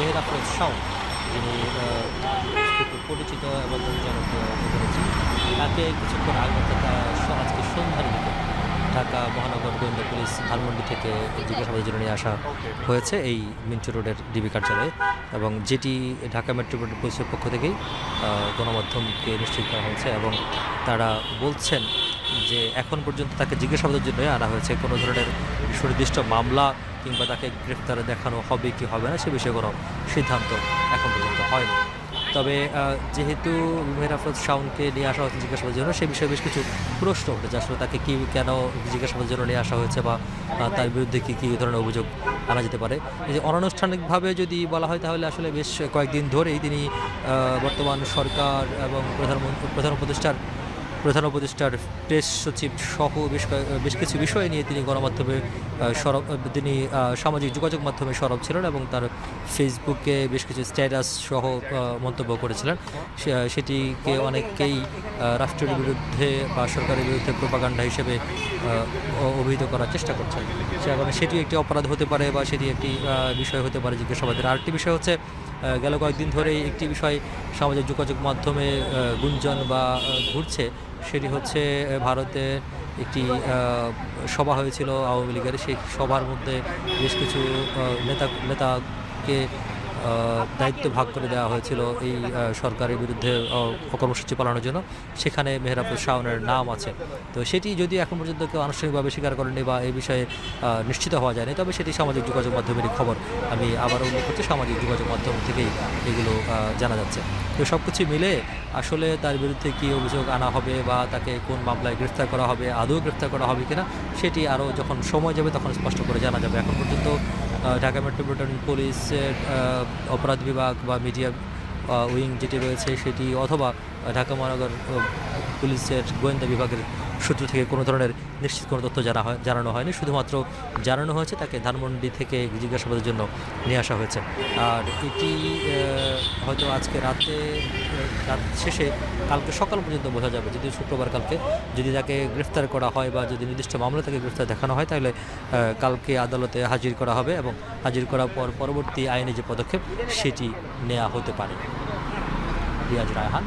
মেহের আফরোজ শাও যিনি পরিচিত এবং জনপ্রিয় অভিনেত্রী তাকে কিছুক্ষণ আগে অর্থাৎ, আজকে সন্ধ্যার দিকে ঢাকা মহানগর গোয়েন্দা পুলিশ ধানমন্ডি থেকে জিজ্ঞাসাবাদের জন্য নিয়ে আসা হয়েছে এই মিন্টু রোডের ডিবি কার্যালয়ে এবং যেটি ঢাকা মেট্রোপলিটন পুলিশের পক্ষ থেকেই গণমাধ্যমকে নিশ্চিত করা হয়েছে এবং তারা বলছেন যে এখন পর্যন্ত তাকে জিজ্ঞাসাবাদের জন্য আনা হয়েছে। কোনো ধরনের সুনির্দিষ্ট মামলা কিংবা তাকে গ্রেফতারে দেখানো হবে কি হবে না সে বিষয়ে কোনো সিদ্ধান্ত এখন পর্যন্ত হয়নি। তবে যেহেতু মেহের আফরোজ শাওনকে নিয়ে আসা হয়েছে জিজ্ঞাসাবাদের জন্য, সে বিষয়ে বেশ কিছু প্রশ্ন উঠেছে আসলে তাকে কি, কেন জিজ্ঞাসাবাদের জন্য নিয়ে আসা হয়েছে বা তার বিরুদ্ধে কী কী ধরনের অভিযোগ আনা যেতে পারে। এই যে অনানুষ্ঠানিকভাবে যদি বলা হয় তাহলে আসলে বেশ কয়েকদিন ধরেই তিনি বর্তমান সরকার এবং প্রধানমন্ত্রী, প্রধান উপদেষ্টার প্রধান উপদেষ্টার প্রেস সচিব সহ বেশ বেশ কিছু বিষয় নিয়ে তিনি গণমাধ্যমে সরব, তিনি সামাজিক যোগাযোগ মাধ্যমে সরব ছিলেন এবং তার ফেসবুকে বেশ কিছু স্ট্যাটাস সহ মন্তব্য করেছিলেন। সেটিকে অনেকেই রাষ্ট্রের বিরুদ্ধে বা সরকারের বিরুদ্ধে প্রোপাগান্ডা হিসেবে অভিহিত করার চেষ্টা করছেন। সে কারণে সেটি একটি অপরাধ হতে পারে বা সেটি একটি বিষয় হতে পারে জিজ্ঞাসাবাদের। আরেকটি বিষয় হচ্ছে গেল কয়েকদিন ধরেই একটি বিষয় সামাজিক যোগাযোগ মাধ্যমে গুঞ্জন বা ঘুরছে। সেটি হচ্ছে ভারতের ভারতে একটি সভা হয়েছিল আওয়ামী লীগের। সেই সভার মধ্যে বেশ কিছু নেতা, নেতাকে দায়িত্ব ভাগ করে দেওয়া হয়েছিল এই সরকারের বিরুদ্ধে কর্মসূচি পালানোর জন্য। সেখানে মেহরাবুল শাওনের নাম আছে। তো সেটি যদি এখন পর্যন্ত কেউ আনুষ্ঠানিকভাবে স্বীকার করেনি বা এই বিষয়ে নিশ্চিত হওয়া যায়নি, তবে সেটি সামাজিক যোগাযোগ মাধ্যমের খবর। আমি আবারও উল্লেখ করছি, সামাজিক যোগাযোগ মাধ্যম থেকেই এগুলো জানা যাচ্ছে। তো সব কিছু মিলে আসলে তার বিরুদ্ধে কী অভিযোগ আনা হবে বা তাকে কোন মামলায় গ্রেফতার করা হবে, আদৌ গ্রেফতার করা হবে কিনা, সেটি আরও যখন সময় যাবে তখন স্পষ্ট করে জানা যাবে। এখন পর্যন্ত ঢাকা মেট্রোপলিটন পুলিশের অপরাধ বিভাগ বা মিডিয়া উইং যেটি রয়েছে সেটি অথবা ঢাকা মহানগর পুলিশের গোয়েন্দা বিভাগের সূত্র থেকে কোনো ধরনের নিশ্চিত কোনো তথ্য জানা হয় জানানো হয়নি। শুধুমাত্র জানানো হয়েছে, তাকে ধানমন্ডি থেকে জিজ্ঞাসাবাদের জন্য নিয়ে আসা হয়েছে। আর এটি হয়তো আজকে রাতে, রাত শেষে, কালকে সকাল পর্যন্ত বোঝা যাবে। যদি শুক্রবার কালকে যদি তাকে গ্রেফতার করা হয় বা যদি নির্দিষ্ট মামলা তাকে গ্রেফতার দেখানো হয়, তাহলে কালকে আদালতে হাজির করা হবে এবং হাজির করার পর পরবর্তী আইনি যে পদক্ষেপ, সেটি নেওয়া হতে পারে। রিয়াজ রায়হান।